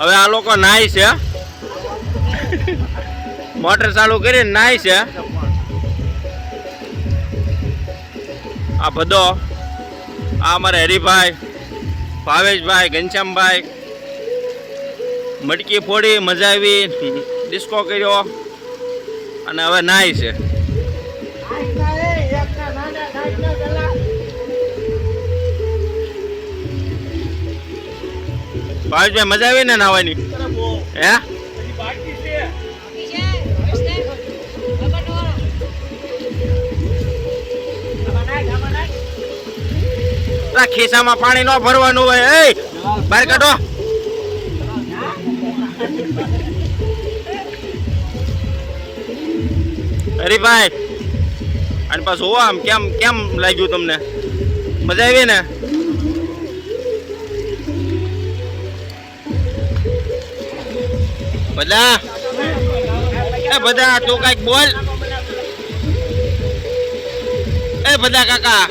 હવે આ લોકો નાય છે. મોટર ચાલુ કરીને નાય છે. આ બધો, આ અમારે હરિભાઈ, ભાવેશભાઈ, ઘનશ્યામભાઈ, મટકી ફોડી, મજા આવી ડિસ્કો કર્યો, અને હવે નાય છે. ભાવેશભાઈ, મજા આવી ને નાવાની? હે? ખિસ્સામાં પાણી ન ભરવાનું હોય, એ! બહાર કાઢો. હરીભાઈ, અને પાછું આમ કેમ કેમ લાગ્યું તમને? મજા આવી ને? બધા. એ બધા, તું કંઈક બોલ. એ બધા કાકા.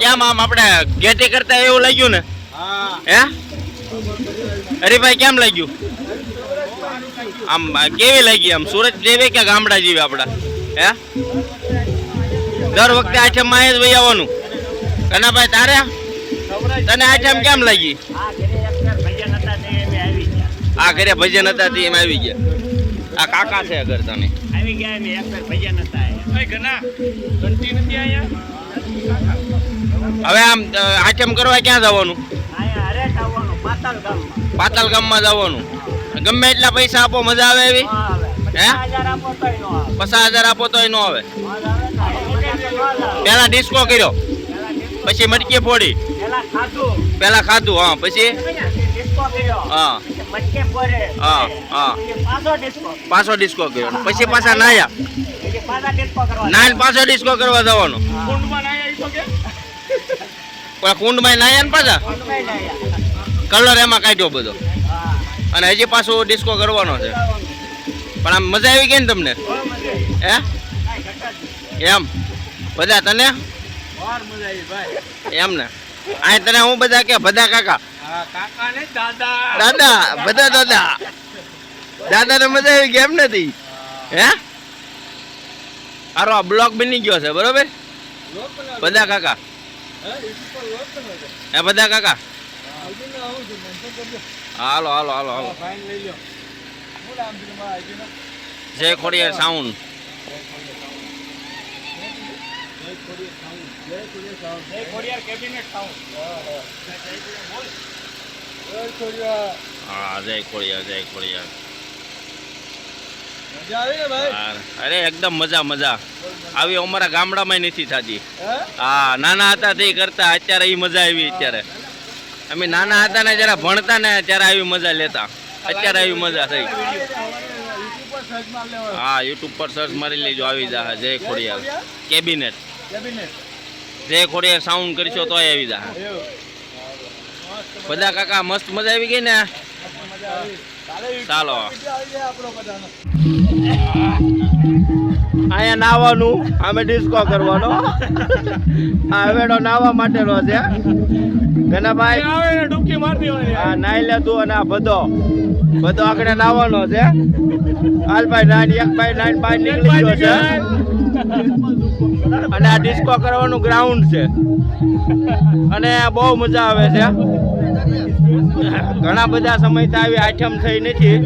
કેમ આમ આપણે ગેટી કરતા એવું લાગ્યું ને? હે? હરીભાઈ કેમ લાગ્યું? આમ કેવી લાગી આમ? સુરત જેવી કે ગામડા જેવી આપડા હે? દર વખતે આઠમમાં જ વહી આવવાનું. કનાભાઈ, તારે? તને આઠમ કેમ લાગી? આ ઘરે ભજન હતા તે એમ આવી ગયા. આ કાકા છે અગર તને. આવી ગયા એમ એક ભજન હતા હવે આમ અ, આઠમ કરવા ક્યાં જવાનું? અહીંયા પાતાલ ગામમાં જવાનું. ગમે એટલા પૈસા આપો મજા આવે એવી? હે? પચાસ હજાર આપો તોય ન આવે. પેલા ડિસ્કો કર્યો. પછી મટકી ફોડી. પેલા ખાધું હા પછી? પછી ડિસ્કો કર્યો હા. પછી ડિસ્કો કર્યો. પછી પાછા નાયા. પછી પાછા ડિસ્કો કરવા જવાનો. પણ કુંડમાં નાયા ને પાછા? કલર એમાં કાઢ્યો બધો. અને હજી પાછો ડિસ્કો કરવાનો છે. પણ આમ મજા આવી ગઈ ને તમને? હે. એમ? બધા તને? એમ ને આ તને હું બધા કે બધા કાકા? કાકા ને દાદા. દાદા બધા દાદા. દાદા ને મજા આવી કેમ નથી? હે? આરો આ બ્લોક બની ગયો છે બરોબર? બધા કાકા? હે બધા કાકા? હાલો હાલો હાલો હાલો. જય ખોડિયાર સાઉન્ડ જય ખોડિયાર કેબિનેટ સાઉન્ડ હા જય ખોડિયાર જય ખોડિયાર. મજા આવી ને હા, અરે એકદમ મજા મજા. આવી અમારા ગામડામાં નથી થતી. હા? નાના હતા તે કરતા અત્યારે એ મજા આવી અત્યારે. અમે નાના હતા ને જયારે ભણતા ને ત્યારે આવી મજા લેતા. અત્યારે આવી મજા થઈ. હા યુટ્યુબ પર સર્ચ મારી લેજો આવી જા જય ખોડિયાર. કેબિનેટ. જય ખોડિયાર સાઉન્ડ કરશો તોય આવી જા. બધા કાકા મસ્ત મજા આવી ગઈ ને? ચાલો. અહીંયા નાવાનું અમે ડિસ્કો કરવાનો. આ હવેડો નાવા માટેનો છે. ગનાભાઈ આવે ને ડૂબકી મારતી હોય આ નાઈ લેતું અને આ બધો. બધો આગળ નાવાનો છે. હાલભાઈ નાની એક ભાઈ નાઈન બહાર નીકળી ગયો છે. અને આ ડિસ્કો કરવાનું ગ્રાઉન્ડ છે. અને બહુ મજા આવે છે. ઘણા બધા સમયથી આવી આઈટમ થઈ નથી.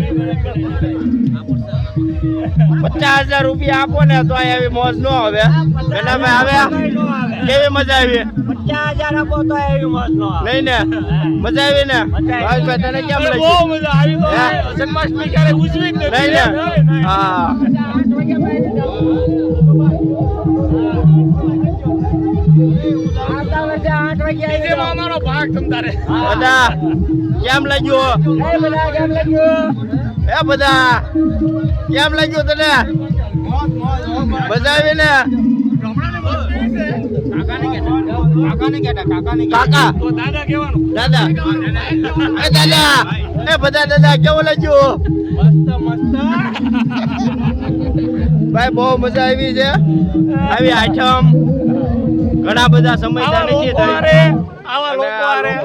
પચાસ હજાર રૂપિયા આપો ને તો અહીં આવી મોજ ન આવે. ગનાભાઈ આવે? કેવી મજા આવી? પચાસ હજાર આપો તો એવી મોજ નો આવે. નહીં ને? મજા આવી ને? ભાઈ તને કેમ બહુ મજા આવી જન્માષ્ટમી ક્યારે ઉજવી નહીં ને? હા. બીજેમાં અમારો ભાગ તમતારે બધા કેમ લાગ્યું? એ બધા કેમ લાગ્યું? તને? મજા આવી ને કાકા દાદા કહેવાનું. દાદા. એ દાદા એ બધા દાદા કેવું લાગ્યું? ભાઈ બહુ મજા આવી છે. આવી આઈટમ ઘણા બધા સમય આવા નથી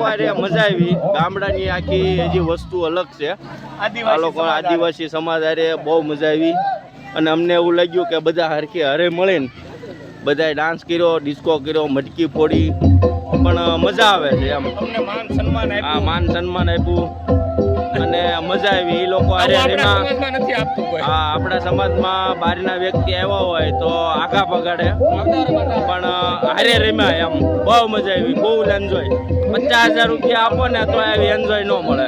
થઈ મજા આવી. ગામડાની આખી હજી વસ્તુ અલગ છે. આ આદિવાસી લોકો આદિવાસી સમાજ હારે બહુ મજા આવી. અને અમને એવું લાગ્યું કે બધા હરખે હરે મળીને બધાએ ડાન્સ કર્યો ડિસ્કો કર્યો મટકી ફોડી. પણ મજા આવે છે એમ. માન સન્માન આ માન સન્માન આપ્યું. અને મજા આવી. એ લોકો સમાજમાં નથી આપતું કોઈ. હા આપણા સમાજમાં બહારના વ્યક્તિ આવ્યા હોય તો આગા પગાડે. પણ હારે રમ્યા એમ. બહુ મજા આવી. બહુ એન્જોય પચાસ હજાર રૂપિયા આપો ને તો આવી એન્જોય ન મળે.